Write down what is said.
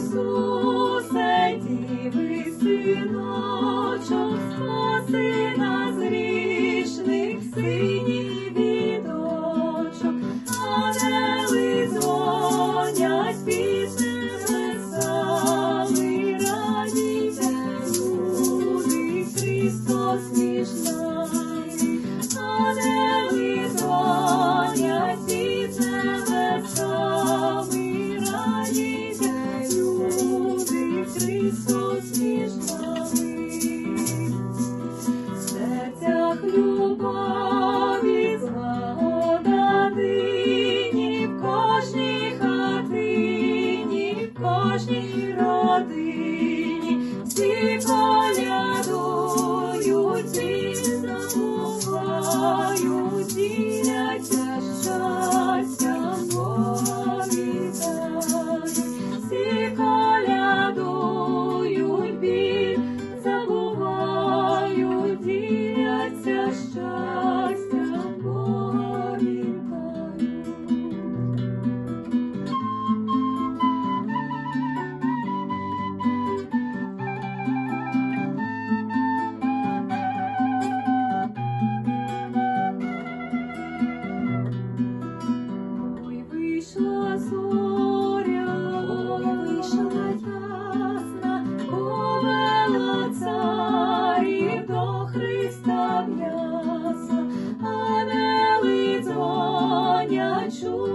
Ісусе, діви сина. Кожній хатині, кожній родині. ajuda.